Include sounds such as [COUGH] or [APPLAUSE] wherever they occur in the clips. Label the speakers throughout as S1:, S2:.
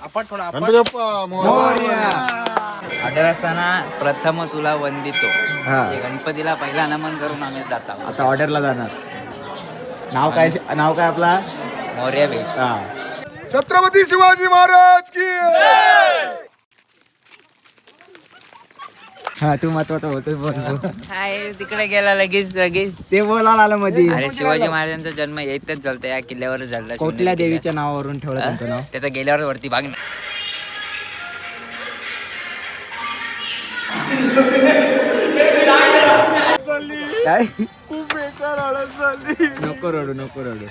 S1: आपण थोडा आपण
S2: गणपती बाप्पा मोरया.
S3: ऑर्डर असताना प्रथम तुला वंदितो.
S4: हा.
S3: हे गणपतीला पहिला नमन करून आम्ही जात
S4: आता ऑर्डरला जाणार. नाव काय नाव काय आपला?
S3: मौर्य भेट
S4: हा.
S2: छत्रपती शिवाजी महाराज की
S4: हा तू महत्वाचं होतच बोल.
S3: हाय तिकडे गेला लगेच लगेच.
S4: ते बोलायला आलं मध्ये
S3: अरे शिवाजी महाराजांचा जन्म येतच झालता या किल्ल्यावर झाला
S4: कुठल्या देवीच्या नावावरून ठेवलं त्यांचं नाव.
S3: त्याचं गेल्यावर वरती भाग ना
S4: काय? नको रडू नको रडू.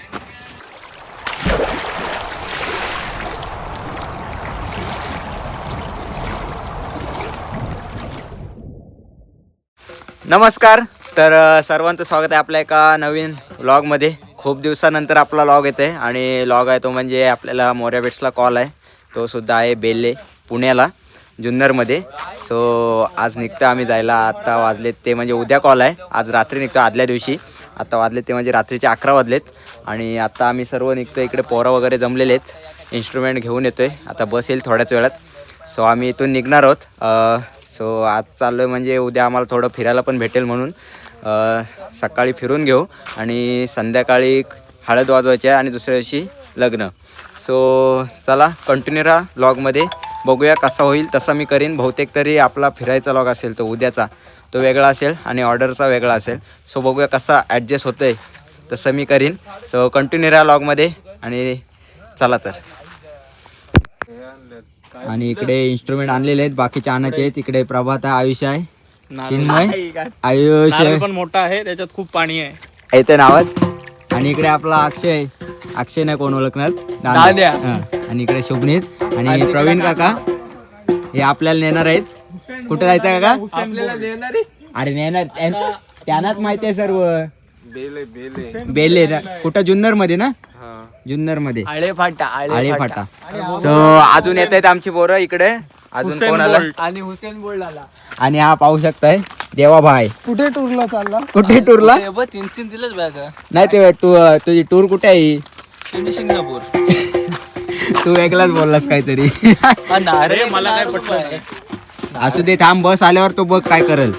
S4: नमस्कार. तर सर्वांचं स्वागत आहे आपल्या एका नवीन व्लॉगमध्ये खूप दिवसानंतर आपला लॉग येते आहे आणि लॉग आहे तो म्हणजे आपल्याला मोर्या बेट्सला कॉल आहे. तो सुद्धा आहे बेल्ले पुण्याला जुन्नरमध्ये. सो आज निघतो आम्ही जायला. आत्ता वाजलेत ते म्हणजे उद्या कॉल आहे. आज रात्री निघतो आदल्या दिवशी. आत्ता वाजलेत ते म्हणजे रात्रीचे अकरा वाजलेत. आणि आत्ता आम्ही सर्व निघतो इकडे पोरं वगैरे जमलेले आहेत. इन्स्ट्रुमेंट घेऊन येतो आहे आता बस येईल थोड्याच वेळात. सो आम्ही इथून निघणार आहोत. सो आज चाललो आहे म्हणजे उद्या आम्हाला थोडं फिरायला पण भेटेल म्हणून. सकाळी फिरून घेऊ आणि संध्याकाळी हळद वाजवायची आहे आणि दुसऱ्या दिवशी लग्न. सो चला कंटिन्यू राहा लॉगमध्ये बघूया कसा होईल तसा मी करीन. बहुतेक तरी आपला फिरायचा लॉग असेल तो उद्याचा. तो वेगळा असेल आणि ऑर्डरचा वेगळा असेल. सो बघूया कसा ॲडजस्ट होतं आहे तसं मी करीन. सो कंटिन्यू राहा लॉगमध्ये आणि चला तर. आणि इकडे इन्स्ट्रुमेंट आणलेले आहेत बाकीचे आणायचे आहेत. इकडे प्रभात आहे आयुष आहे चिन्मय आयुष
S1: नारळ पण मोठा आहे त्याच्यात खूप पाणी आहे
S4: येते नावात आणि इकडे आपला अक्षय अक्षय नाही कोण ओळखणार? दाद्या. आणि इकडे शुभनीत. आणि प्रवीण काका. हे आपल्याला नेणार आहेत. कुठे जायचं काका? अरे नेणार त्यां- त्यांनाच माहिती आहे सर्व. बेले ना कुठं जुन्नरमध्ये ना? जुन्नरमध्ये
S3: आळे फाटा
S4: आळे फाटा. सो अजून येत आहेत आमची पोरं इकडे. अजून कोण आला
S3: आणि हुसेन बोल्ड आला.
S4: आणि हा पाहू शकताय देवाभाई.
S1: कुठे टूरला चालला?
S4: कुठे टूरला?
S3: तीन तीन दिलंच बॅग
S4: नाही ते टू तुझी टूर कुठे आहे?
S3: सिंगापूर [LAUGHS]
S4: तू वेगळाच बोललास काहीतरी. [LAUGHS]
S3: अरे
S1: मला काय पटलं. नाही.
S4: असू दे थांब बस आल्यावर तो बघ काय करल.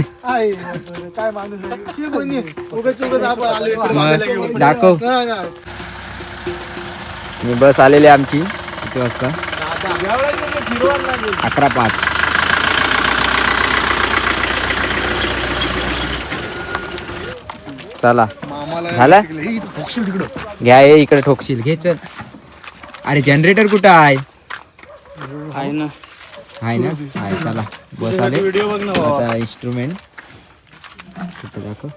S2: काय माणूस आहे? शी कोणी? उगाच उगाच आपण आलो इकडे बाबेला घेऊन.
S4: मग दाखव
S2: नाही, नाही.
S4: मी बस आलेली आहे आमची किती वाजता अकरा पाच चला
S2: मामाला
S4: झालं?
S2: हे इथं तिकडं
S4: घ्या ये इकडे ठोकशील घे चल अरे जनरेटर कुठं आहे
S1: आहे ना
S4: आहे ना? आहे चला. बस आले. आता इन्स्ट्रुमेंट कुठं दाखव.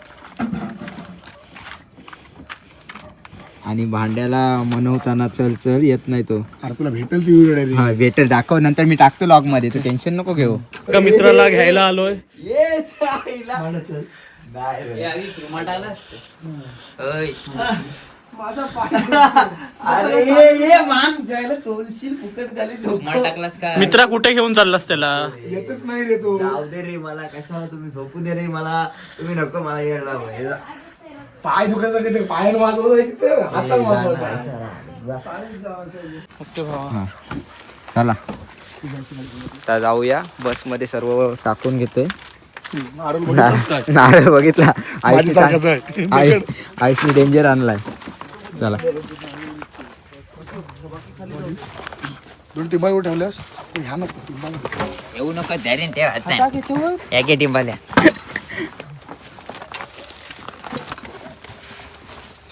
S4: आणि भांड्याला मनवताना चल चल येत नाही तो.
S2: अरे तुला भेटेल ती व्हिडिओ
S4: हा बेटर दाखव नंतर मी टाकतो लॉगमध्ये तू टेन्शन नको घेऊ.
S1: एका मित्राला घ्यायला आलोय. [LAUGHS]
S3: टाकलास का?
S1: मित्रा कुठे घेऊन चाललास त्याला?
S2: येतच नाही रे तो.
S4: रे मला कशाला तुम्ही झोपू दे रे मला तुम्ही नको मला येणार
S2: पाय दुखायचं का ते पायानं वाजवलं तिथे हातानं वाजवायचं
S4: हा. चला. आता जाऊया बसमध्ये सर्व टाकून घेतोय.
S2: नारळ
S4: बघितला. आईशी आईशी डेंजर आणलाय. चला.
S2: दोन टिंबावर ठेवल्यास? ते ह्या नको टिंबाला
S3: येऊ नका ठेव हात नाही. या के टिंबाल्या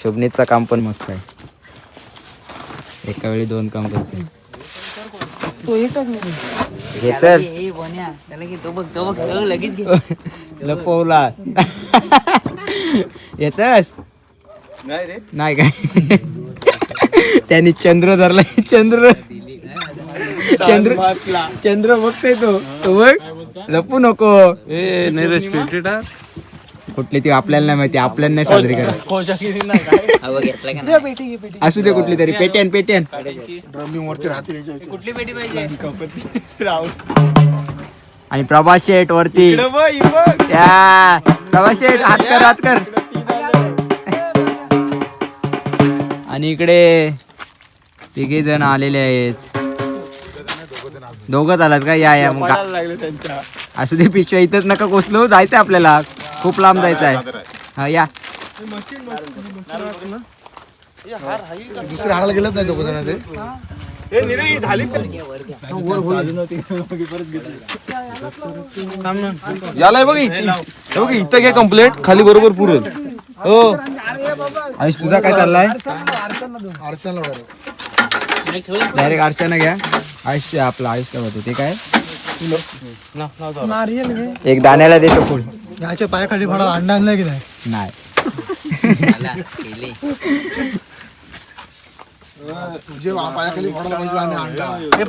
S4: शोभनीतचं काम पण मस्त आहे. एका वेळी दोन काम करते. घे चल.
S3: ए, बोन्या, त्याला घे, तो बघ तो बघ तो लगेच घे. [LAUGHS]
S4: लपवला. [LAUGHS] येतस? नाही काय? त्यांनी चंद्र धरला चंद्र. चंद्र. चंद्र बघतोय तो. तो बघ. लपू नको. कुठली ती आपल्याला नाही माहिती. आपल्याला नाही साजरी करा
S3: हा?
S4: असू दे कुठली तरी. पेटेन पेटेन
S2: ड्रमिंग वरती राहते याच्या ह्याच्यात.
S3: कुठली पेटी पाहिजे
S4: आणि प्रभास शेठ वरती या. प्रभास शेठ हात कर हात कर. आणि इकडे तिघे जण आलेले आहेत. दोघं आलात का? या या मग गा-
S1: लागले त्यांच्या.
S4: असू दे पिशव्या इथंच नका कोसलो. जायचं आपल्याला. खूप लांब जायचं आहे हा या.
S2: दुसऱ्या हाडाला गेलंच नाही दोघं जण ते.
S5: याला बघ बघ इथं घ्या कम्प्लेट खाली बरोबर पुरल. हो.
S4: आयुष तुझा काय चाललाय? डायरेक्ट आरशानं घ्या. आयुष आपला आयुष काय होतो ते काय? एक दाण्याला देतो फुल
S2: याच्या पायाखाली फळा अंडा की नाही?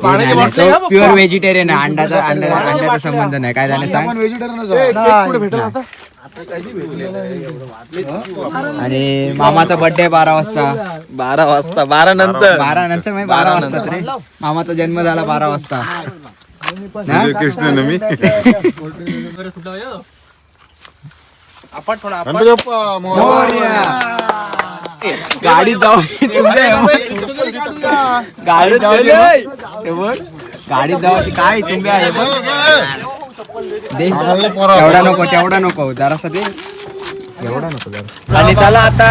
S2: आणि
S4: प्युअर व्हेजिटेरियन आहे. अंडाचा अंडा अंड्याचा संबंध नाही. काय झालं सांग?
S2: व्हेजिटेरियन पुढे भेटेल आता.
S4: आणि मामाचा बर्थडे बारा वाजता.
S5: बारा वाजता बारा नंतर.
S4: बारा नंतर म्हणजे बारा वाजता रे मामाचा जन्म झाला बारा वाजता. ना?
S5: कृष्ण मी?
S2: गणपती बाप्पा मोरया.
S4: मोरया. गाडीत जाऊ गाडीत जाऊ गाडीत जाऊ काय तुंब्या आहे बघ. दे. एवढा नको तेवढा नको. जरासा दे. एवढा नको जरा. आणि चला आता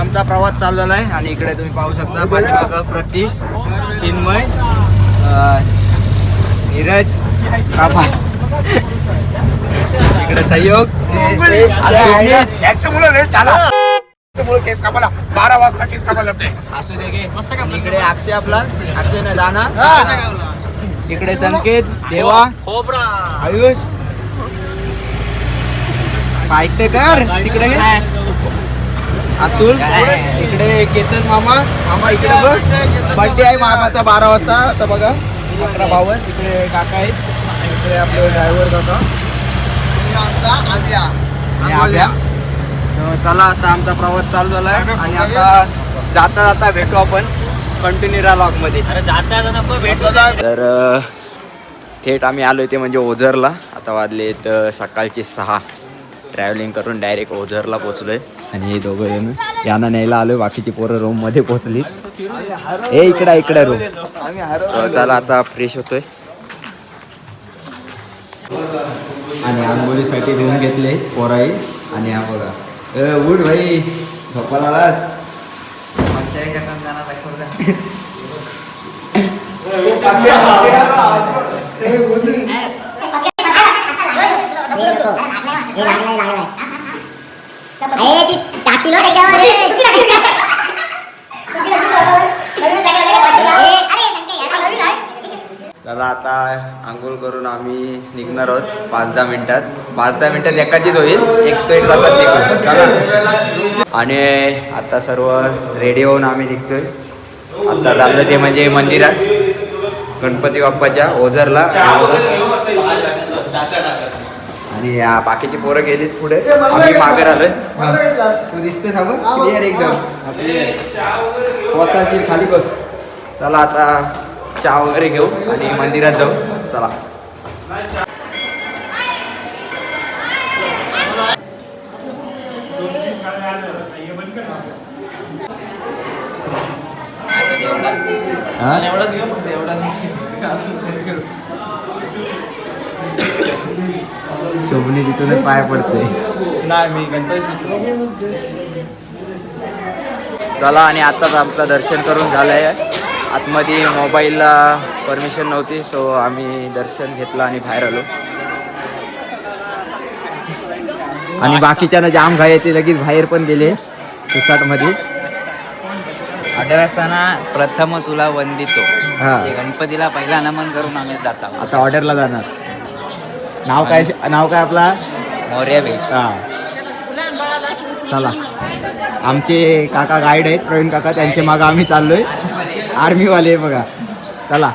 S4: आमचा प्रवास चालू झालाय आणि इकडे तुम्ही पाहू शकता पाठीमागं प्रतीश चिन्मय नीरज कापा इकडे सहयोग.
S2: बारा वाजता केस कापायला जाते.
S4: असू दे इकडे अक्षय आपला. अक्षय नाही दाना इकडे संकेत देवा आयुष. साहित्य कर. तिकडे घे. अतुल इकडे केतन मामा. मामा इकडे बघ. बर्थडे आहे मामाचा बारा वाजता. तर बघा अकरा बावन. इकडे काका आहेत. इकडे आपले ड्रायव्हर काका. आणि आल्या. तर चला आता आमचा प्रवास चालू झालाय. आणि आता जाता जाता भेटू आपण. कंटिन्यू राहा लॉगमध्ये. तर अ, थेट आम्ही आलो ते म्हणजे ओझरला. आता वाजलेत अ, सकाळचे सहा. ट्रॅव्हलिंग करून डायरेक्ट ओझरला पोचलोय आणि हे दोघं जण यांना न्यायला आलोय. बाकीची पोरं रूममध्ये पोचली ए इकडे इकडे रूम चला आता फ्रेश होतोय. आणि आंघोळीसाठी रूम घेतले पोराई आणि हा बघा. ए उठ भाई. झोपायला आलास? चला आता आंघोळ करून आम्ही निघणार आहोत पाच दहा मिनिटात. पाच दहा मिनिटात एकाचीच होईल. एक तो एक तासात निघू चला. आणि आता सर्व रेडी होऊन आम्ही निघतोय. आता चाललं ते म्हणजे मंदिरात. गणपती बाप्पाच्या ओझरला. आणि या बाकीची पोरं गेलीत पुढे. आम्ही मागे आलोय तू दिसते साबं क्लिअर एकदम. वसाशील खाली बघ. चला आता चहा वगैरे घेऊ आणि मंदिरात जाऊ. चला. हा? शोभनी तिथूनच पाय पडते
S1: नाही मी गणपती
S4: चला आणि आताच आमचं दर्शन करून झालं आहे आतमध्ये मोबाईलला परमिशन नव्हती सो आम्ही दर्शन घेतलं आणि बाहेर आलो. आणि बाकीच्यांना जाम घाई येते लगेच बाहेर पण गेले
S3: ऑर्डर असताना प्रथम तुला वंदितो. गणपतीला पहिला नमन करून आम्ही जात
S4: आता ऑर्डरला जाणार. नाव काय? नाव काय आपला?
S3: मौर्य
S4: हा. चला. आमचे काका गाईड आहेत प्रवीण काका त्यांचे मागं आम्ही चाललोय. आर्मीवाले बघा. चला.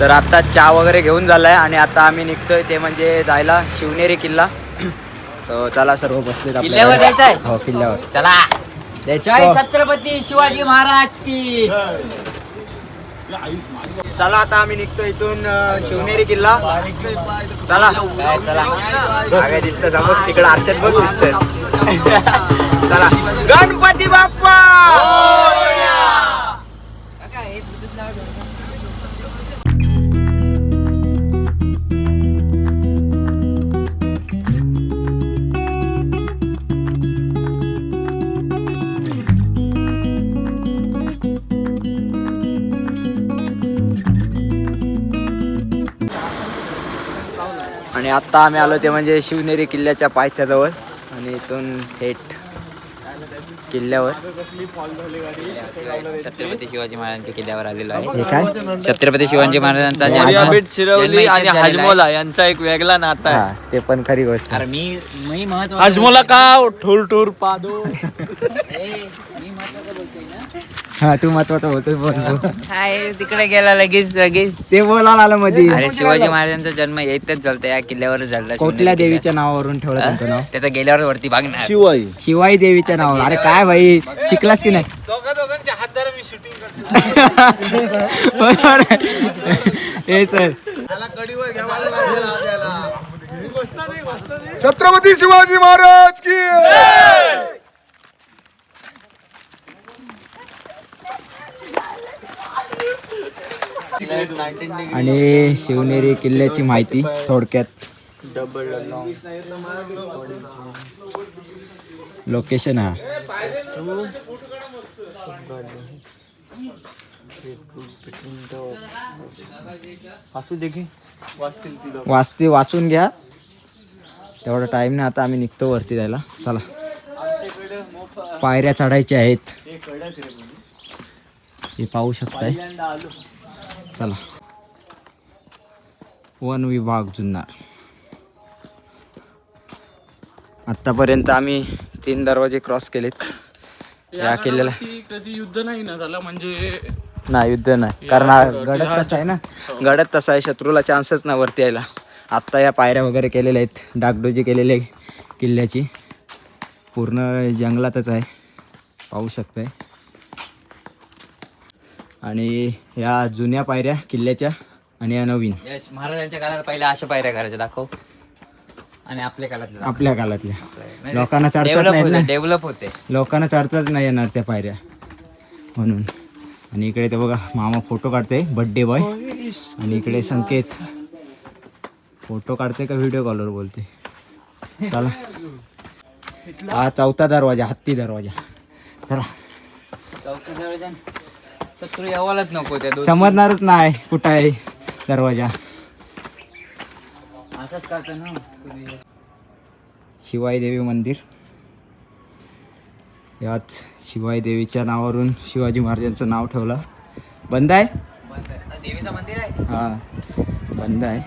S4: तर आता चहा वगैरे घेऊन झालाय आणि आता आम्ही निघतोय ते म्हणजे जायला शिवनेरी किल्ला. [COUGHS] So, चला सर्व बसलेत आपल्या
S3: किल्ल्यावर
S4: गाडीत.
S3: जायचंय?
S4: हो किल्ल्यावर.
S3: चला.
S4: Let's
S3: Jai
S4: go.
S3: Chhatrapati Shivaji Maharaj की.
S4: चला आता आम्ही निघतो इथून अं, शिवनेरी किल्ला. चला.
S3: काय चला
S4: दिसतं समोर तिकडे आरशात बघ दिसत [LAUGHS] चला. गणपती बाप्पा! आणि आता आम्ही आलो ते म्हणजे शिवनेरी किल्ल्याच्या पायथ्याजवळ आणि इथून थेट किल्ल्यावर.
S3: छत्रपती शिवाजी महाराजांच्या किल्ल्यावर आलेलो आहे.
S4: हे काय?
S3: छत्रपती शिवाजी महाराजांचा
S1: शिरवली आणि
S3: झालेला आहे.
S1: हाजमोला यांचा एक वेगळा नाता आहे.
S4: हा ते पण खरी गोष्ट
S3: अरे मी मी महत्त्व
S1: हाजमोला का ठोर ठोर पादो.
S4: हा तू महत्वाचं होतच बोल
S3: काय तिकडे गेला लगेच लगेच.
S4: ते बोलायला आलं मध्ये
S3: अरे शिवाजी महाराजांचा जन्म इथेच झालता या किल्ल्यावर झाला
S4: कोटल्या देवीच्या नावावरून ठेवलं त्यांचं नाव.
S3: त्याचं गेल्यावर वरती बघणार.
S5: शिवाई.
S4: शिवाई देवीच्या नावावर अरे काय भाई शिकलास की नाही? बरोबर. हे सर.
S2: छत्रपती शिवाजी महाराज की
S4: आणि शिवनेरी किल्ल्याची माहिती थोडक्यात. लोकेशन हा. वाचते वाचून घ्या. तेवढा टाइम नाही आता आम्ही निघतो वरती जायला. चला. पायऱ्या चढायच्या आहेत. हे पाहू शकताय. चला. वन विभाग जुन्नर. आतापर्यंत आम्ही तीन दरवाजे क्रॉस केलेत. या किल्ल्याला
S1: कधी युद्ध नाही ना झाला म्हणजे
S4: नाही युद्ध नाही. कारण हा गडद तसा आहे ना. गडद तसा आहे शत्रूला चान्सच नाही वरती यायला. आत्ता या पायऱ्या वगैरे केलेल्या आहेत. डागडोजी केलेली आहे किल्ल्याची. पूर्ण जंगलातच आहे. पाहू शकताय. आणि या जुन्या पायऱ्या किल्ल्याच्या आणि या नवीन.
S3: यश महाराजांच्या काळात पहिल्या अशा पायऱ्या करायच्या दाखव. आणि आपल्या काळातल्या
S4: आपल्या काळातल्या. लोकांना चढतात
S3: डेव्हलप
S4: नाहीत ना.
S3: होते डेव्हलप होते.
S4: लोकांना चढताच नाही येणार त्या पायऱ्या. म्हणून. आणि इकडे ते बघा मामा फोटो काढते बड्डे बॉय आणि इकडे संकेत. फोटो काढते का व्हिडिओ कॉलवर बोलते चला. हा चौथा दरवाजा हत्ती दरवाजा. चला.
S3: चौथ्या दरवाजा. शत्रू यावालाच नको त्या दोन
S4: समजणारच नाही कुठं आहे दरवाजा.
S3: असंच करतो ना.
S4: शिवाई देवी मंदिर. याच शिवाई देवीच्या नावावरून शिवाजी महाराजांचं नाव ठेवलं. बंद आहे?
S3: देवीचं मंदिर आहे?
S4: हा बंद आहे.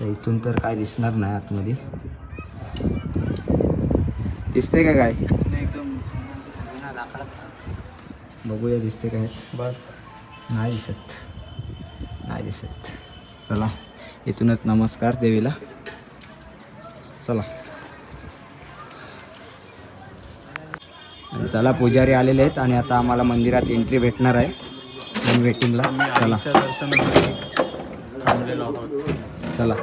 S4: तर इथून तर काय दिसणार नाही आतमध्ये. दिसते का काय? बघूया दिसते काय. नाही दिसत. नाही दिसत. चला इथूनच नमस्कार देवीला. चला. चला पुजारी आलेले आहेत आणि आता आम्हाला मंदिरात एंट्री भेटणार आहे. वेटिंगला चला. चला.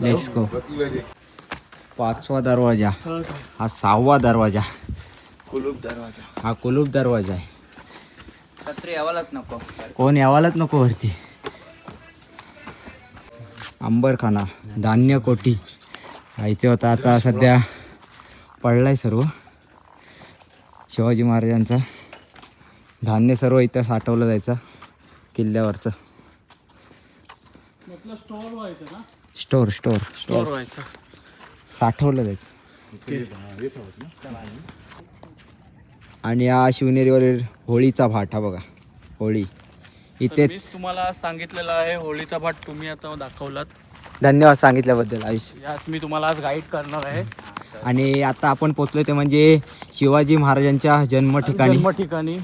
S4: लेट्स गो पाचवा दरवाजा. हा सहावा दरवाजा.
S2: कुलूप दरवाजा.
S4: हा कुलूप दरवाजा आहे.
S3: यावालाच नको.
S4: कोण यावालाच नको वरती? अंबरखाना धान्य कोठी हा इथे होता आता सध्या पडलाय सर्व. शिवाजी महाराजांचा. धान्य सर्व इथं साठवलं जायचं किल्ल्यावरचं. Store store. स्टोर साठवलं जायचं. आणि हा शिवनेरीवरील होळीचा भाट हा बघा होळी. इथेच
S1: तुम्हाला सांगितलेलं आहे होळीचा भाट तुम्ही आता दाखवलात.
S4: धन्यवाद सांगितल्याबद्दल आयुष
S1: याच मी तुम्हाला आज गाईड करणार आहे.
S4: आणि आता आपण पोचलो ते म्हणजे शिवाजी महाराजांच्या जन्म ठिकाणी.
S1: जन्म ठिकाणी.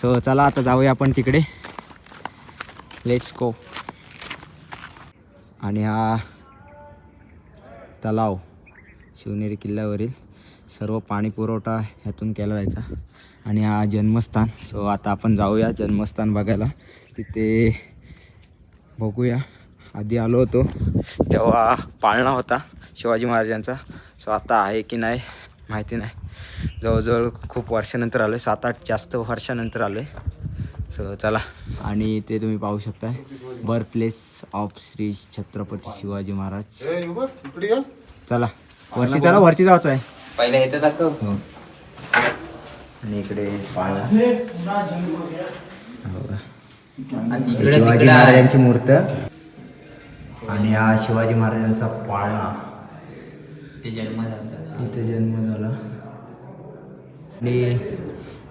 S4: सो चला आता जाऊया आपण तिकडे. लेट्स गो आणि हा तलाव शिवनेरी किल्ल्यावरील. सर्व पाणी पुरवठा ह्यातून केला जायचा. आणि हा जन्मस्थान सो आता आपण जाऊया जन्मस्थान बघायला. तिथे बघूया. आधी आलो होतो तेव्हा पाळणा होता शिवाजी महाराजांचा. सो आता आहे की नाही माहिती नाही. जवळजवळ खूप वर्षानंतर आलो आहे सात आठ जास्त वर्षानंतर आलो आहे सो चला. आणि ते तुम्ही पाहू शकता birth place of Shri Chhatrapati Shivaji Maharaj. चला. वरती चला वरती जायचं आहे
S3: पहिले येतं दाखव.
S4: हो. आणि इकडे पाळणा हो. हे शिवाजी. महाराजांची मूर्त. आणि हा शिवाजी महाराजांचा पाळणा
S3: ते जन्म झाला.
S4: इथे जन्म झाला. आणि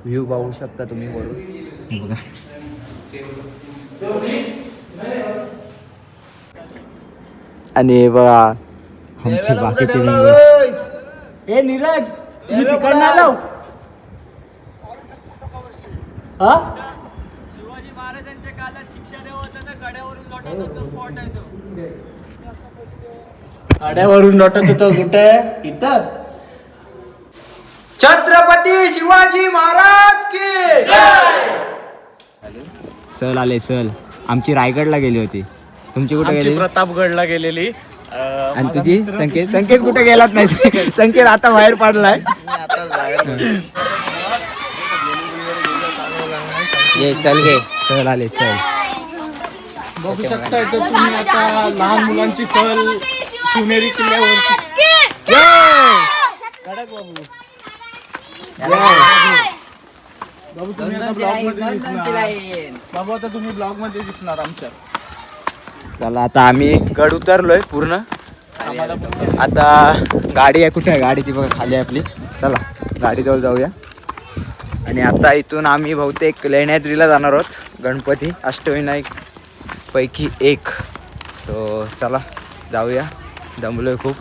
S4: व्ह्यू पाहू शकता तुम्ही वरून. बघा. आणि बघा आमचे बाकीचे member.
S1: ए नीरज मी तिकडनं आलो? हा? शिवाजी महाराजांच्या काळात शिक्षा देवाचा गड्यावरून लोटत होतं स्पॉट आहे तो. गड्यावरून लोटत होतं कुठे? इथं?
S4: छत्रपती शिवाजी महाराज की सल आले सल आमची रायगडला गेली होती. तुमची कुठे
S1: आमची
S4: गेली?
S1: प्रतापगडला गेलेली.
S4: आणि तुझी? संकेत? संकेत कुठे गेलात नाही? [LAUGHS] संकेत आता बाहेर पडलाय. ये चल गे चल आले चल
S1: बघू शकता इथं तुम्ही आता लहान मुलांची सहल शिवनेरी किल्ल्यावरती. बाबू. तुम्ही आता ब्लॉगमध्ये दिसणार. बाबू आता तुम्ही ब्लॉगमध्ये दिसणार आमच्या.
S4: चला आता आम्ही गड उतरलोय पूर्ण. आता गाडी आहे कुठे आहे? गाडी ती बघा खाली आहे आपली. चला गाडीजवळ जाऊया. आणि आता इथून आम्ही बहुतेक लेण्याद्रीला जाणार आहोत. गणपती अष्टविनायक पैकी एक. सो चला जाऊया. दमलोय खूप.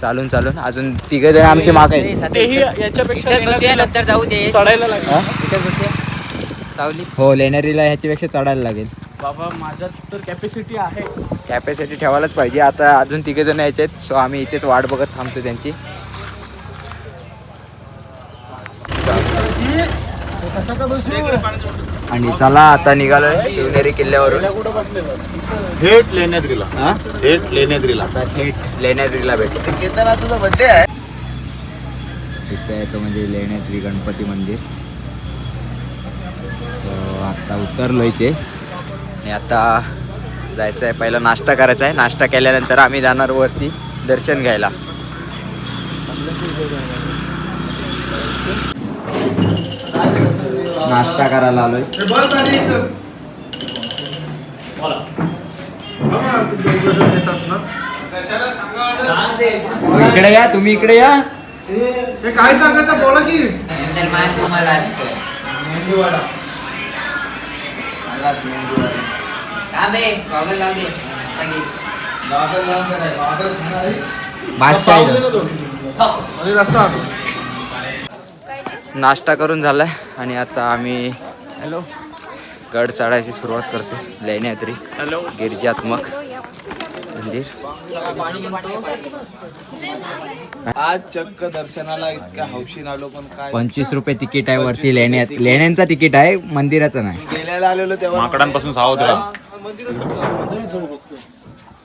S4: चालून चालून. अजून तिघे जण आमचे मागे आहेत.
S1: तेही याच्यापेक्षा
S3: इथं बसूया
S1: लेण्याद्रीला
S3: नंतर जाऊ दे.
S1: चढायला लागेल.
S4: हा?
S3: इथं बसूया. सावली.
S4: हो लेण्याद्रीला ह्याच्यापेक्षा चढायला लागेल.
S1: बाबा माझ्यात तर कॅपॅसिटी आहे.
S4: कॅपॅसिटी ठेवायलाच पाहिजे. आता अजून तिघे जण यायचे आहेत सो आम्ही इथेच वाट बघत थांबतो त्यांची. आणि चला आता निघालोय शिवनेरी किल्ल्यावरून.
S6: थेट लेण्याद्रीला.
S4: हा?
S6: थेट लेण्याद्रीला.
S4: आता थेट लेण्याद्रीला भेटतो
S2: केदारनाथ तुझा बर्थडे आहे.
S4: इथे आहे तो म्हणजे लेण्याद्री गणपती मंदिर. So, आता उतरलो इथे. आणि आता जायचं आहे पहिला नाश्ता करायचा आहे नाश्ता केल्यानंतर आम्ही जाणार वरती दर्शन घ्यायला. नाश्ता करायला आलोय. इकडे या तुम्ही इकडे या.
S2: काय सांगायचं? बोला की.
S3: नंतर गॉगल दे.
S2: आणू.
S4: नाश्ता करून झालाय आणि आता आम्ही हॅलो. गड चढायची सुरुवात करतो लेण्याद्री
S1: हॅलो.
S4: गिरिजात्मक मंदिर.
S5: आज चक्क दर्शनाला इतक्या हौशीन आलो पण काय
S4: पंचवीस रुपये तिकीट आहे वरती लेण्यात लेण्यांचा तिकीट आहे मंदिराचं नाही.
S5: गेल्याला आलेलो तेव्हा
S6: माकडांपासून सावध राहा.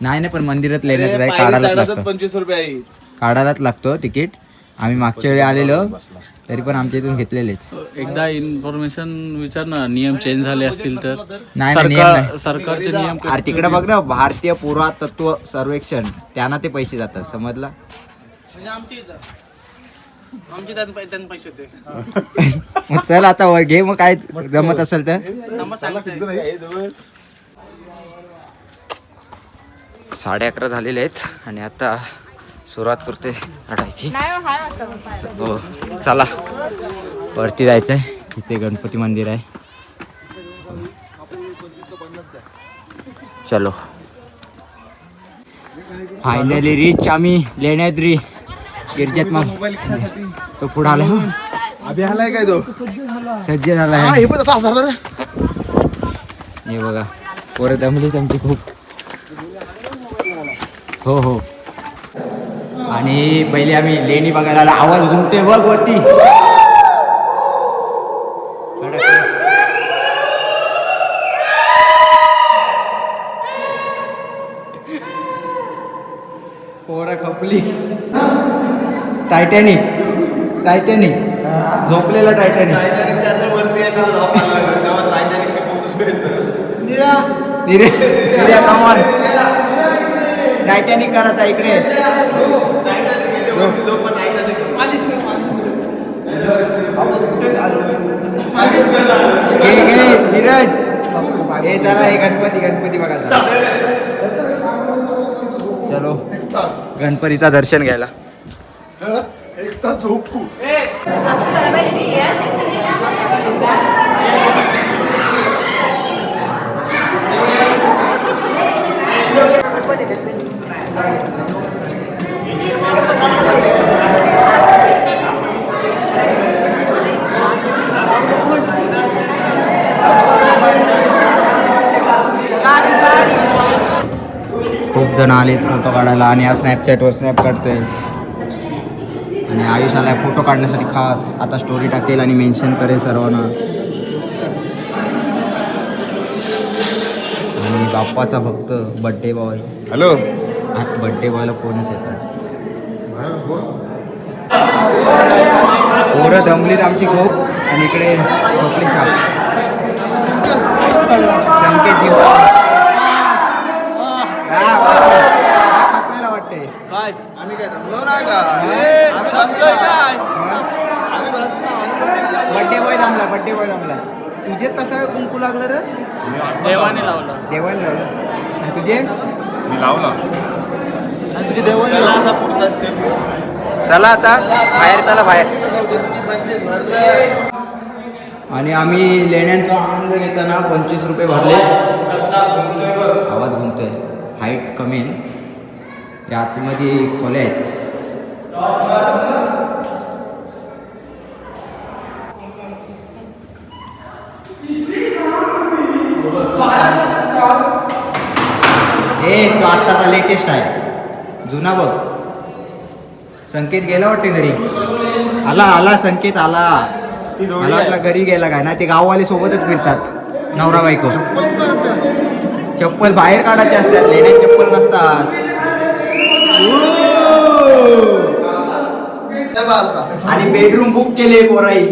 S4: नाही नाही पण मंदिरात लेण्यात आहे काढायलाच लागतो.
S5: पंचवीस रुपये आहे
S4: काढायलाच लागतो तिकीट. आम्ही मागच्या वेळी आलेलो. तरी पण आमच्या इथून घेतलेलेच.
S1: एकदा इन्फॉर्मेशन विचार ना नियम चेंज झाले असतील तर.
S4: नाही, नाही, नियम
S1: सरकार
S4: नाही.
S1: सरकारचे नियम
S4: अरे तिकडे बघ ना भारतीय पुरातत्व सर्वेक्षण. त्यांना ते पैसे जातात समजला? [LAUGHS] मग चल आता वर घे मग काय जमत असेल तर. साडे अकरा झालेले आहेत आणि आता सुरुवात करते चढायची हो चला. वरती जायचं आहे इथे गणपती मंदिर आहे. चलो. फायनली रिच आम्ही लेण्याद्री गिरजात मग. तो पुढे आला
S5: अभि आलाय काय तो?
S4: सज्ज झाला
S2: हा,
S4: आहे
S2: हे पण तसा असणार रे.
S4: हे बघा पोरं दमलीच आमची खूप. हो हो. आणि पहिले आम्ही लेणी बघायला आलो. आवाज घुमते बघ वरती. पोरं खपली. टायटॅनिक टायटॅनिक झोपलेला टायटॅनिक निरे. निरे कमाल टायटॅनिक करायचा इकडे. नीरज हे चला. हे गणपती गणपती बघा चलो गणपतीचा दर्शन घ्यायला.
S2: एक तास झोपू.
S4: गणपती खूप जण आलेत फोटो काढायला आणि हा स्नॅपचॅटवर स्नॅप काढतोय. आणि आयुष आलाय फोटो काढण्यासाठी खास. आता स्टोरी टाकेल आणि मेन्शन करेल सर्वांना. आणि बाप्पाचा भक्त बड्डे बॉय
S6: हॅलो
S4: बड्डे बॉयला कोणच येतात पोरं दमलीत आमची खूप आणि इकडे झोपली साप. संकेत जीव आपल्याला वाटते
S1: काय?
S2: आम्ही काय थांबलो नाही का?
S4: बड्डे बॉय थांबला बड्डे बॉय थांबला. तुझे कसं कुंकू लागलं रे?
S1: देवाने लावलं.
S4: देवाला लावलं. आणि तुझे?
S6: मी लावला.
S1: तुझी देवाने
S4: चला आता बाहेर चला बाहेर. आणि आम्ही लेण्यांचा आनंद घेताना पंचवीस रुपये भरले. आवाज घुमतोय हाईट कमी आहे. या आतमध्ये खोल्या आहेत. ए तो आत्ताचा लेटेस्ट आहे. जुना बघ. संकेत गेला वाटते घरी? आला आला संकेत आला. मला वाटलं घरी गेला काय? ना ते गाववाले सोबतच फिरतात. नवरा बायको. चप्पल बाहेर काढायचे असतात. लेण्यात चप्पल नसतात. आणि बेडरूम बुक केले पोराई.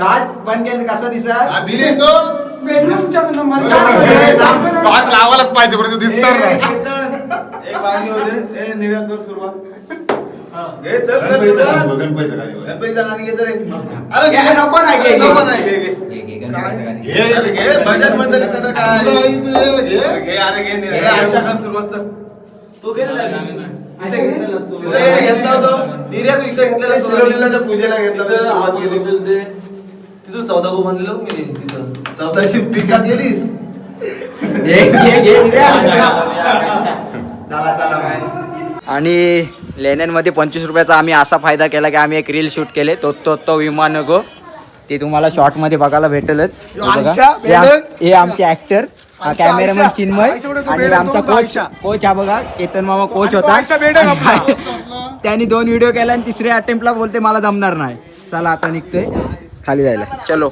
S4: राज पण केलं. कसं दिसत
S6: लावायलाच पाहिजे कुठे दिसणार नाही
S2: एक होते ए निराकर सुरुवात घे चल
S6: गणपतीचं गाणी बघ.
S2: गणपतीचं गाणी घेतो रे
S4: घे, नको नाही, घे, घे.
S2: नको नाही घे घे
S4: घे, घे, गणपतीचं गाणं.
S6: घे,
S2: घे भजन मंडळी सगळं काय
S6: तुला इथे घे.
S2: घे अरे घे निरा- आशा कर सुरुवात चल. तो घे ना त्या दिवशी. इथे घेतलेलास तू. इथे घेतला होता. निर्यात इथे घेतलेला तो. शिरोलीला पूजेला घेतला होता, सुरुवात केली. तिथं चौदा गो म्हणलेलो मी तिथं चौदाशे पीक
S4: घे. चला चला. आणि लेण्यांमध्ये पंचवीस रुपयाचा आम्ही असा फायदा केला की आम्ही एक रील शूट केले. तो तो तो विमान गो ते तुम्हाला शॉर्टमध्ये बघायला भेटेलच. हे आमचे ऍक्टर कॅमेरामॅन. चिन्मय. आणि आमचा
S2: तो तो
S4: कोच. कोच हा बघा केतन मामा कोच होता. [LAUGHS] त्यांनी दोन व्हिडिओ केला आणि तिसऱ्या अटेम्प्टला बोलते मला जमणार नाही. चला आता निघतोय. खाली जायला. चलो.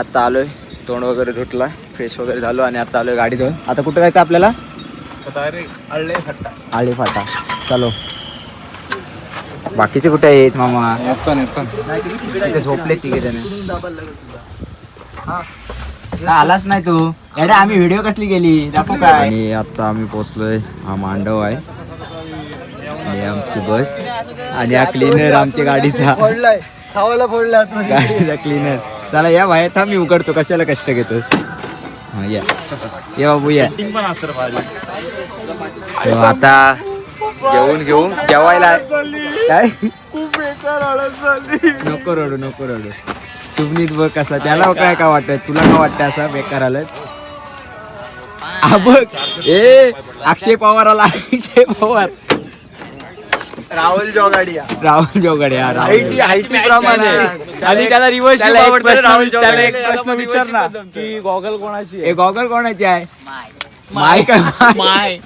S4: आणि आता आलोय. तोंड वगैरे धुतला फ्रेश वगैरे झालो आणि आता आलोय गाडी धुवून आता कुठं जायचं आपल्याला? आळे फाटा. चलो. बाकीचे कुठे आहेत मामा? झोपले तिघे जण. आलाच नाही तू? अरे आम्ही व्हिडिओ कसली गेली दाखव काय. आणि आता आम्ही पोचलोय हा मांडव आहे. ही आमची बस. आणि हा क्लीनर आमच्या गाडीचा.
S2: फोडलाय खावायला फोडलाय
S4: गाडीचा क्लीनर चला या बाहेर थांब मी उघडतो. कशाला कष्ट घेतोस? हा या. ये बाबू या. So, आता जेवून घेऊन जेवायला काय? नको रडू नको रडू. शुभनीत बघ कसा. त्याला काय का वाटत तुला का वाटतं असा? बेकार आलं हा बघ. ए अक्षय पवार आला. अक्षय पवार.
S2: राहुल जोगाडिया.
S4: राहुल जोगडे हा राहुल
S2: हायटी हायटी प्रमाणे. आणि त्याला रिव्हर्स
S1: त्याला एक प्रश्न-
S2: राहुल
S1: त्याला एक
S2: जोगाडिया.
S1: प्रश्न विचार ना की गॉगल कोणाची
S4: ए गॉगल कोणाची आहे? माय. का
S3: माय?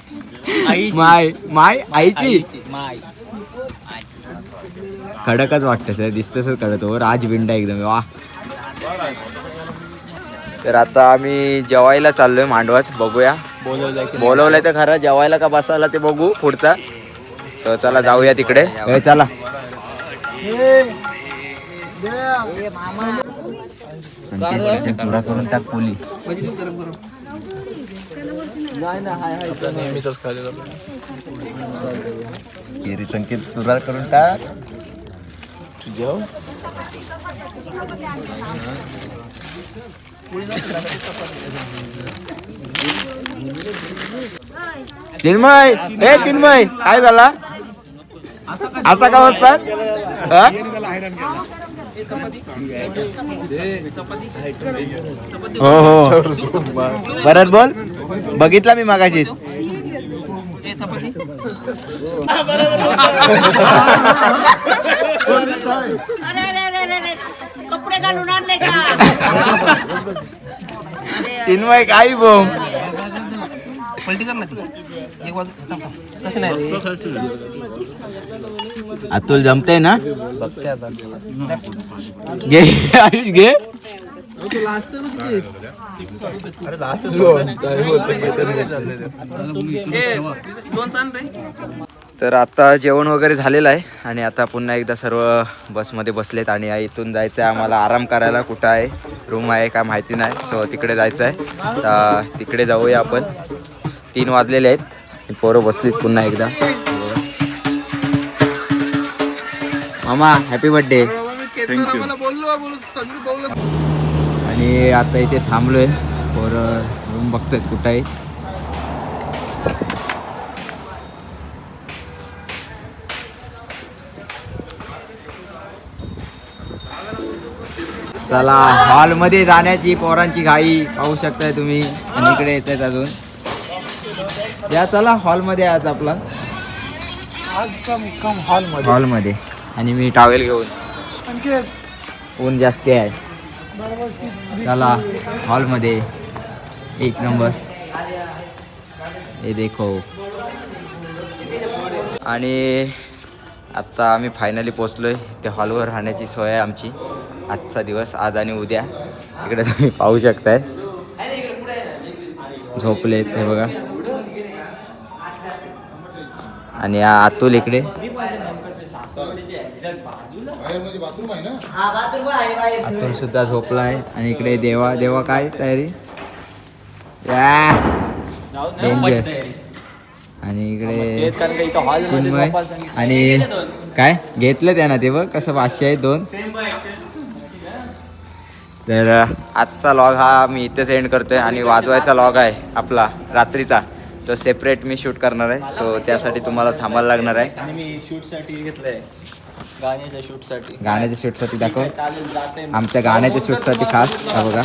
S4: माय. माय. आईची?
S3: माय.
S4: खडकच वाटतं सर दिसतच कडत हो राजबिंडा एकदम. वा. तर आता आम्ही जेवायला चाललोय मांडवात बघूया. बोलवलंय तर खरं जेवायला का बसायला ते बघू पुढचा. सो चला जाऊया तिकडे. चला. चुरा करून टाक पोली गिरी संकेत चुरा करून टाक. तिन्मय. हे तिन्मय काय झाला? असा का बसतात हा? हो परत बोल. बघितला मी मागाशी.
S7: अरे अरे अरे अरे अरे. कपडे घालून आणले का?
S4: तिन्मय काय बो अतुल जमतय ना? घे आयुष घे. तर आता जेवण वगैरे झालेलं आहे आणि आता पुन्हा एकदा सर्व बसमध्ये बसलेत आणि इथून जायचं आहे. आम्हाला आराम करायला कुठं आहे? रूम आहे काय माहिती नाही. सो तिकडे जायचं आहे. तर तिकडे जाऊया आपण. तीन वाजलेले आहेत. पोरं बसलीत पुन्हा एकदा. मामा हॅपी बर्थडे आणि आता इथे थांबलोय. पोरं रूम बघतात कुठं आहे चला हॉलमध्ये जाण्याची पोरांची घाई पाहू शकताय तुम्ही. आणि इकडे येत आहेत अजून. या चला हॉलमध्ये आज आपला. हॉलमध्ये आणि मी टावेल घेऊन. ऊन जास्ती आहे. चला हॉलमध्ये एक नंबर हे देखो. आणि आत्ता आम्ही फायनली पोचलोय ते हॉलवर राहण्याची सोय आहे आमची. आजचा दिवस आज आणि उद्या. इकडे तुम्ही पाहू शकताय. झोपले हे बघा. आणि अतुल इकडे.
S6: बाथरूम आहे ना?
S7: हा बाथरूम आहे बाहेर.
S4: अतुल सुद्धा झोपलाय. आणि इकडे देवा देवा काय तयारी? या. आणि इकडे
S1: कारण का इथं हॉल
S4: चिन्मय. आणि काय? घेतलं त्यानं ते बघ कसं पाचशे आहे दोन. तर आजचा लॉग हा मी इथेच एंड करतोय आणि वाजवायचा लॉग आहे आपला रात्रीचा. तो सेपरेट मी शूट करणार आहे. सो त्यासाठी तुम्हाला थांबायला लागणार आहे.
S1: आणि मी शूटसाठी घेतलंय. गाण्याच्या शूटसाठी
S4: गाण्याच्या शूटसाठी दाखव.
S1: चालेल जाते
S4: आमच्या गाण्याच्या शूटसाठी खास हा बघा.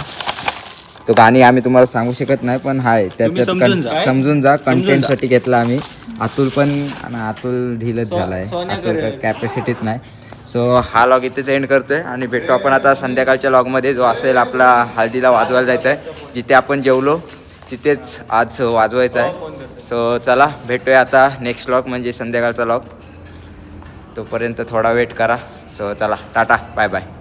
S4: तो गाणी आम्ही तुम्हाला सांगू शकत नाही पण हाय त्याच्यात
S1: समजून
S4: कन-
S1: जा.
S4: समजून जा कंटेंटसाठी घेतला आम्ही. अतुल पण आणि अतुल ढीलच झालाय. अतुल. कॅपॅसिटीत नाही. सो हा लॉग इथेच एंड करतोय आणि भेटू आपण आता संध्याकाळच्या लॉगमध्ये जो असेल आपला हळदीला वाजवायला जायचा आहे जिथे आपण जेवलो तिथेच आज वाजवायचं आहे सो चला भेटूया आता नेक्स्ट लॉग म्हणजे संध्याकाळचा लॉग तोपर्यंत थोडा वेट करा. सो चला टाटा बाय बाय